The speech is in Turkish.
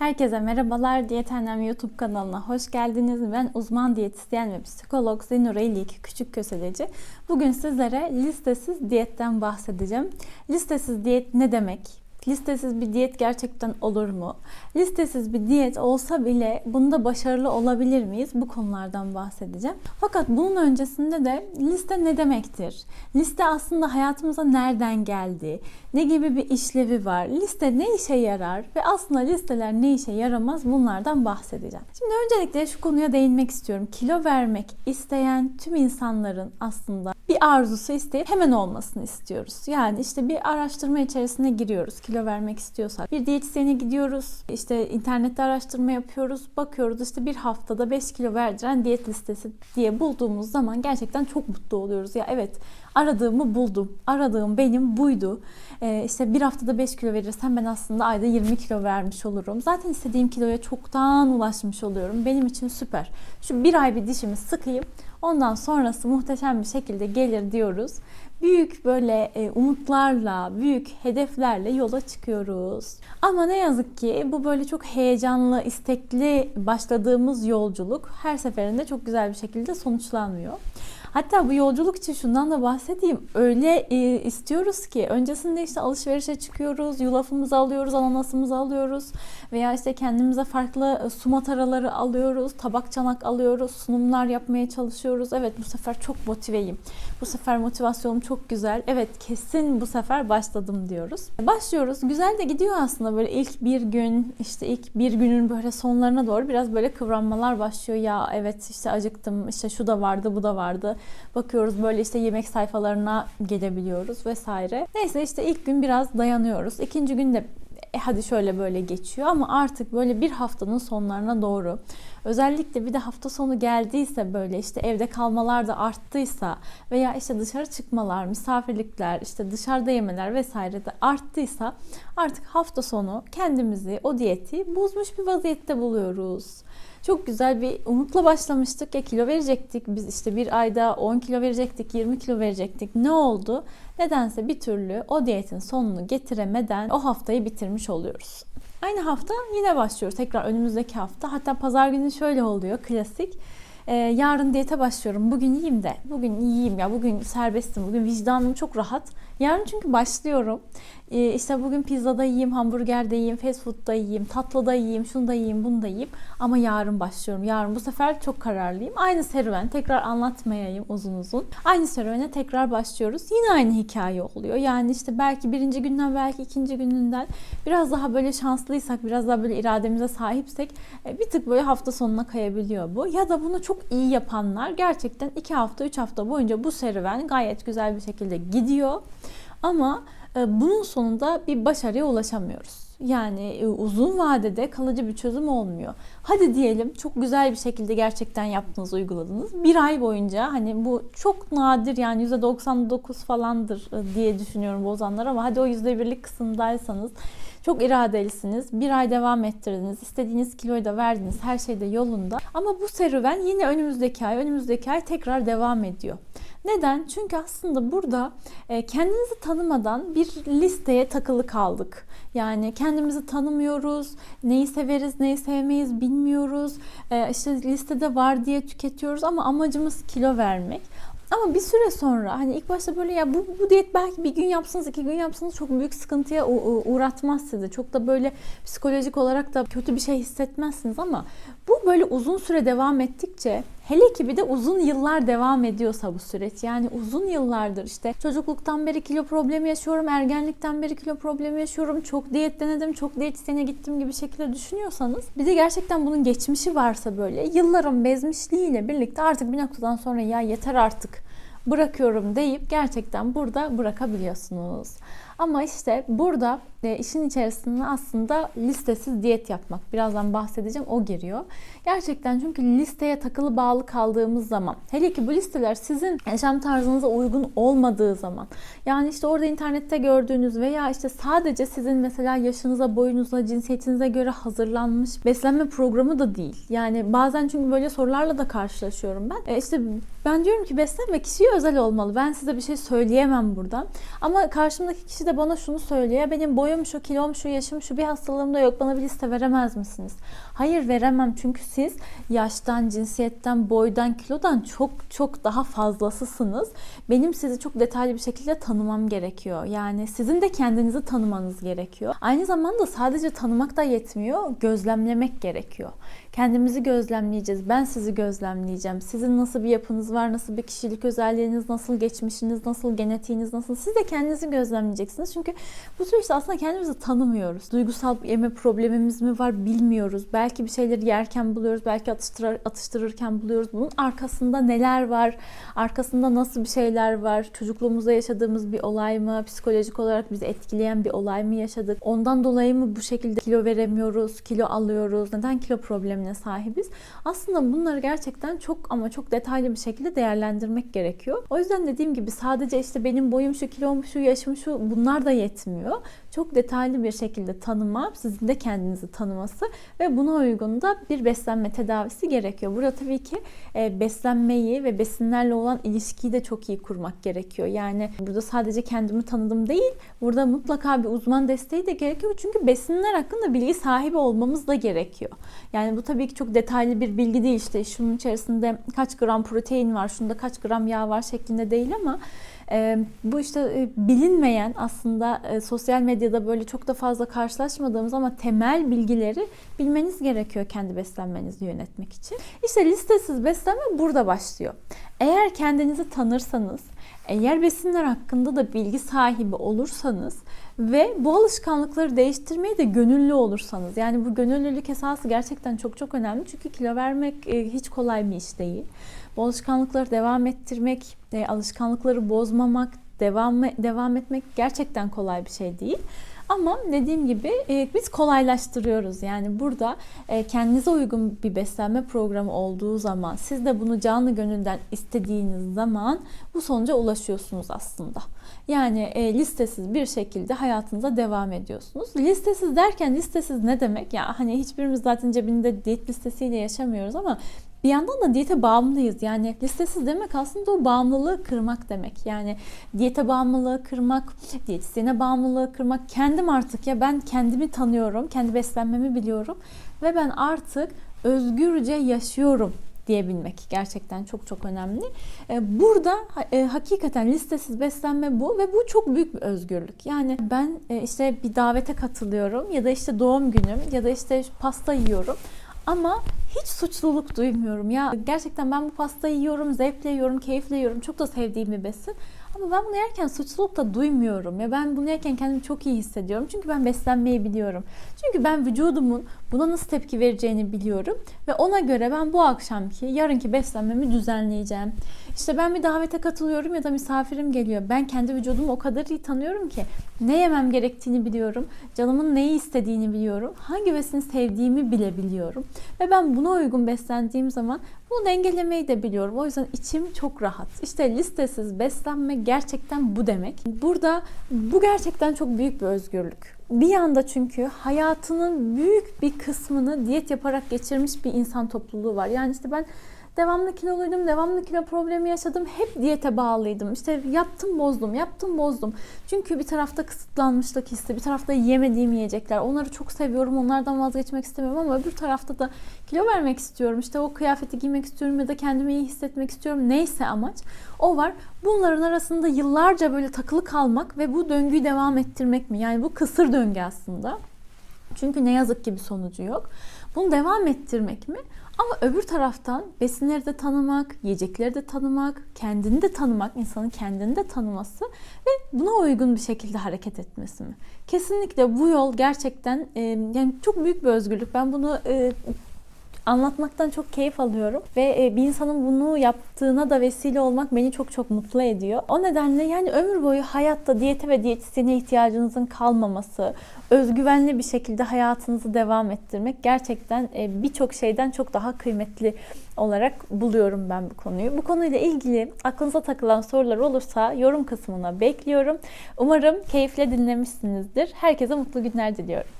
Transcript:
Herkese merhabalar. Diyet Annem YouTube kanalına hoş geldiniz. Ben uzman diyetisyen ve psikolog Zenura İlik Küçük Köseleci. Bugün sizlere listesiz diyetten bahsedeceğim. Listesiz diyet ne demek? Listesiz bir diyet gerçekten olur mu? Listesiz bir diyet olsa bile bunda başarılı olabilir miyiz? Bu konulardan bahsedeceğim. Fakat bunun öncesinde de liste ne demektir? Liste aslında hayatımıza nereden geldi? Ne gibi bir işlevi var? Liste ne işe yarar? Ve aslında listeler ne işe yaramaz? Bunlardan bahsedeceğim. Şimdi öncelikle şu konuya değinmek istiyorum. Kilo vermek isteyen tüm insanların aslında bir arzusu isteyip hemen olmasını istiyoruz. Yani işte bir araştırma içerisine giriyoruz. Kilo vermek istiyorsak. Bir diyetisyene gidiyoruz. İşte internette araştırma yapıyoruz. Bakıyoruz işte bir haftada 5 kilo verdiren diyet listesi diye bulduğumuz zaman gerçekten çok mutlu oluyoruz. Ya evet aradığımı buldum. Aradığım benim buydu. Ee, işte bir haftada 5 kilo verirsem ben aslında ayda 20 kilo vermiş olurum. Zaten istediğim kiloya çoktan ulaşmış oluyorum. Benim için süper. Şu bir ay bir dişimi sıkayım. Ondan sonrası muhteşem bir şekilde gelir diyoruz. Büyük böyle e, umutlarla, büyük hedeflerle yola çıkıyoruz. Ama ne yazık ki bu böyle çok heyecanlı, istekli başladığımız yolculuk her seferinde çok güzel bir şekilde sonuçlanmıyor. Hatta bu yolculuk için şundan da bahsedeyim. Öyle e, istiyoruz ki öncesinde işte alışverişe çıkıyoruz, yulafımızı alıyoruz, ananasımızı alıyoruz veya işte kendimize farklı e, su alıyoruz, tabak çanak alıyoruz, sunumlar yapmaya çalışıyoruz. Evet bu sefer çok motiveyim. Bu sefer motivasyonum çok güzel. Evet kesin bu sefer başladım diyoruz. Başlıyoruz. Güzel de gidiyor aslında böyle ilk bir gün işte ilk bir günün böyle sonlarına doğru biraz böyle kıvranmalar başlıyor. Ya evet işte acıktım işte şu da vardı bu da vardı. Bakıyoruz böyle işte yemek sayfalarına gelebiliyoruz vesaire. Neyse işte ilk gün biraz dayanıyoruz. İkinci gün de e hadi şöyle böyle geçiyor ama artık böyle bir haftanın sonlarına doğru özellikle bir de hafta sonu geldiyse böyle işte evde kalmalar da arttıysa veya işte dışarı çıkmalar, misafirlikler, işte dışarıda yemeler vesaire de arttıysa artık hafta sonu kendimizi o diyeti bozmuş bir vaziyette buluyoruz. Çok güzel bir umutla başlamıştık ya kilo verecektik. Biz işte bir ayda 10 kilo verecektik, 20 kilo verecektik. Ne oldu? Nedense bir türlü o diyetin sonunu getiremeden o haftayı bitirmiş oluyoruz. Aynı hafta yine başlıyoruz. Tekrar önümüzdeki hafta. Hatta pazar günü şöyle oluyor klasik. Ee, yarın diyete başlıyorum. Bugün yiyeyim de. Bugün yiyeyim ya. Bugün serbestim. Bugün vicdanım çok rahat. Yarın çünkü başlıyorum. Ee, işte bugün pizzada yiyeyim, hamburgerde yiyeyim, fast food'da yiyeyim, tatlıda yiyeyim, şunu da yiyeyim, bunu da yiyeyim. Ama yarın başlıyorum. Yarın bu sefer çok kararlıyım. Aynı serüven. Tekrar anlatmayayım uzun uzun. Aynı serüvene tekrar başlıyoruz. Yine aynı hikaye oluyor. Yani işte belki birinci günden, belki ikinci gününden biraz daha böyle şanslıysak, biraz daha böyle irademize sahipsek e, bir tık böyle hafta sonuna kayabiliyor bu. Ya da bunu çok iyi yapanlar gerçekten iki hafta, üç hafta boyunca bu serüven gayet güzel bir şekilde gidiyor. Ama bunun sonunda bir başarıya ulaşamıyoruz. Yani e, uzun vadede kalıcı bir çözüm olmuyor. Hadi diyelim çok güzel bir şekilde gerçekten yaptınız, uyguladınız. Bir ay boyunca hani bu çok nadir yani %99 falandır e, diye düşünüyorum bozanlar ama hadi o %1'lik kısımdaysanız çok iradelisiniz. Bir ay devam ettirdiniz. istediğiniz kiloyu da verdiniz. Her şey de yolunda. Ama bu serüven yine önümüzdeki ay, önümüzdeki ay tekrar devam ediyor. Neden? Çünkü aslında burada e, kendinizi tanımadan bir listeye takılı kaldık. Yani kendimizi tanımıyoruz, neyi severiz, neyi sevmeyiz bilmiyoruz. E, işte listede var diye tüketiyoruz ama amacımız kilo vermek. Ama bir süre sonra hani ilk başta böyle ya bu, bu diyet belki bir gün yapsanız iki gün yapsanız çok büyük sıkıntıya uğratmaz sizi. Çok da böyle psikolojik olarak da kötü bir şey hissetmezsiniz ama bu böyle uzun süre devam ettikçe hele ki bir de uzun yıllar devam ediyorsa bu süreç yani uzun yıllardır işte çocukluktan beri kilo problemi yaşıyorum, ergenlikten beri kilo problemi yaşıyorum, çok diyet denedim, çok diyetisyene gittim gibi şekilde düşünüyorsanız bir de gerçekten bunun geçmişi varsa böyle yılların bezmişliğiyle birlikte artık bir noktadan sonra ya yeter artık bırakıyorum deyip gerçekten burada bırakabiliyorsunuz. Ama işte burada e, işin içerisinde aslında listesiz diyet yapmak. Birazdan bahsedeceğim o giriyor. Gerçekten çünkü listeye takılı bağlı kaldığımız zaman hele ki bu listeler sizin yaşam tarzınıza uygun olmadığı zaman yani işte orada internette gördüğünüz veya işte sadece sizin mesela yaşınıza, boyunuza, cinsiyetinize göre hazırlanmış beslenme programı da değil. Yani bazen çünkü böyle sorularla da karşılaşıyorum ben. E işte ben diyorum ki beslenme kişiye özel olmalı. Ben size bir şey söyleyemem buradan. Ama karşımdaki kişi de de bana şunu söylüyor. "Ya Benim boyum şu, kilom şu, yaşım şu bir hastalığım da yok. Bana bir liste veremez misiniz? Hayır veremem çünkü siz yaştan, cinsiyetten, boydan, kilodan çok çok daha fazlasısınız. Benim sizi çok detaylı bir şekilde tanımam gerekiyor. Yani sizin de kendinizi tanımanız gerekiyor. Aynı zamanda sadece tanımak da yetmiyor. Gözlemlemek gerekiyor. Kendimizi gözlemleyeceğiz. Ben sizi gözlemleyeceğim. Sizin nasıl bir yapınız var, nasıl bir kişilik özelliğiniz, nasıl geçmişiniz, nasıl genetiğiniz, nasıl siz de kendinizi gözlemleyeceksiniz. Çünkü bu süreçte aslında kendimizi tanımıyoruz. Duygusal yeme problemimiz mi var bilmiyoruz. Belki bir şeyleri yerken buluyoruz, belki atıştırır, atıştırırken buluyoruz. Bunun arkasında neler var? Arkasında nasıl bir şeyler var? Çocukluğumuzda yaşadığımız bir olay mı? Psikolojik olarak bizi etkileyen bir olay mı yaşadık? Ondan dolayı mı bu şekilde kilo veremiyoruz, kilo alıyoruz? Neden kilo problemine sahibiz? Aslında bunları gerçekten çok ama çok detaylı bir şekilde değerlendirmek gerekiyor. O yüzden dediğim gibi sadece işte benim boyum şu, kilom şu, yaşım şu bunlar da yetmiyor. Çok detaylı bir şekilde tanıma, sizin de kendinizi tanıması ve buna uygun da bir beslenme tedavisi gerekiyor. Burada tabii ki e, beslenmeyi ve besinlerle olan ilişkiyi de çok iyi kurmak gerekiyor. Yani burada sadece kendimi tanıdım değil, burada mutlaka bir uzman desteği de gerekiyor. Çünkü besinler hakkında bilgi sahibi olmamız da gerekiyor. Yani bu tabii ki çok detaylı bir bilgi değil işte şunun içerisinde kaç gram protein var, şunda kaç gram yağ var şeklinde değil ama bu işte e, bilinmeyen aslında e, sosyal medyada böyle çok da fazla karşılaşmadığımız ama temel bilgileri bilmeniz gerekiyor kendi beslenmenizi yönetmek için. İşte listesiz beslenme burada başlıyor. Eğer kendinizi tanırsanız, eğer besinler hakkında da bilgi sahibi olursanız ve bu alışkanlıkları değiştirmeye de gönüllü olursanız yani bu gönüllülük esası gerçekten çok çok önemli çünkü kilo vermek e, hiç kolay bir iş değil. Bu alışkanlıkları devam ettirmek, e, alışkanlıkları bozmamak, devam devam etmek gerçekten kolay bir şey değil. Ama dediğim gibi e, biz kolaylaştırıyoruz. Yani burada e, kendinize uygun bir beslenme programı olduğu zaman, siz de bunu canlı gönülden istediğiniz zaman bu sonuca ulaşıyorsunuz aslında. Yani e, listesiz bir şekilde hayatınıza devam ediyorsunuz. Listesiz derken listesiz ne demek? Ya hani hiçbirimiz zaten cebinde diyet listesiyle yaşamıyoruz ama bir yandan da diyete bağımlıyız. Yani listesiz demek aslında o bağımlılığı kırmak demek. Yani diyete bağımlılığı kırmak, diyetisyene bağımlılığı kırmak. Kendim artık ya ben kendimi tanıyorum, kendi beslenmemi biliyorum ve ben artık özgürce yaşıyorum diyebilmek gerçekten çok çok önemli. E, burada e, hakikaten listesiz beslenme bu ve bu çok büyük bir özgürlük. Yani ben e, işte bir davete katılıyorum ya da işte doğum günüm ya da işte pasta yiyorum. Ama hiç suçluluk duymuyorum. Ya gerçekten ben bu pastayı yiyorum, zevkle yiyorum, keyifle yiyorum. Çok da sevdiğim bir besin. Ama ben bunu yerken suçluluk da duymuyorum. Ya ben bunu yerken kendimi çok iyi hissediyorum. Çünkü ben beslenmeyi biliyorum. Çünkü ben vücudumun buna nasıl tepki vereceğini biliyorum. Ve ona göre ben bu akşamki, yarınki beslenmemi düzenleyeceğim. İşte ben bir davete katılıyorum ya da misafirim geliyor. Ben kendi vücudumu o kadar iyi tanıyorum ki ne yemem gerektiğini biliyorum. Canımın neyi istediğini biliyorum. Hangi besini sevdiğimi bile biliyorum. Ve ben buna uygun beslendiğim zaman bunu dengelemeyi de biliyorum. O yüzden içim çok rahat. İşte listesiz beslenme gerçekten bu demek. Burada bu gerçekten çok büyük bir özgürlük. Bir yanda çünkü hayatının büyük bir kısmını diyet yaparak geçirmiş bir insan topluluğu var. Yani işte ben devamlı kiloluydum, devamlı kilo problemi yaşadım. Hep diyete bağlıydım. İşte yaptım bozdum, yaptım bozdum. Çünkü bir tarafta kısıtlanmışlık hissi, bir tarafta yemediğim yiyecekler. Onları çok seviyorum, onlardan vazgeçmek istemiyorum ama öbür tarafta da kilo vermek istiyorum. İşte o kıyafeti giymek istiyorum ya da kendimi iyi hissetmek istiyorum. Neyse amaç o var. Bunların arasında yıllarca böyle takılı kalmak ve bu döngüyü devam ettirmek mi? Yani bu kısır döngü aslında. Çünkü ne yazık ki bir sonucu yok. Bunu devam ettirmek mi? Ama öbür taraftan besinleri de tanımak, yiyecekleri de tanımak, kendini de tanımak, insanın kendini de tanıması ve buna uygun bir şekilde hareket etmesi mi? Kesinlikle bu yol gerçekten yani çok büyük bir özgürlük. Ben bunu anlatmaktan çok keyif alıyorum ve e, bir insanın bunu yaptığına da vesile olmak beni çok çok mutlu ediyor. O nedenle yani ömür boyu hayatta diyete ve diyetisyene ihtiyacınızın kalmaması, özgüvenli bir şekilde hayatınızı devam ettirmek gerçekten e, birçok şeyden çok daha kıymetli olarak buluyorum ben bu konuyu. Bu konuyla ilgili aklınıza takılan sorular olursa yorum kısmına bekliyorum. Umarım keyifle dinlemişsinizdir. Herkese mutlu günler diliyorum.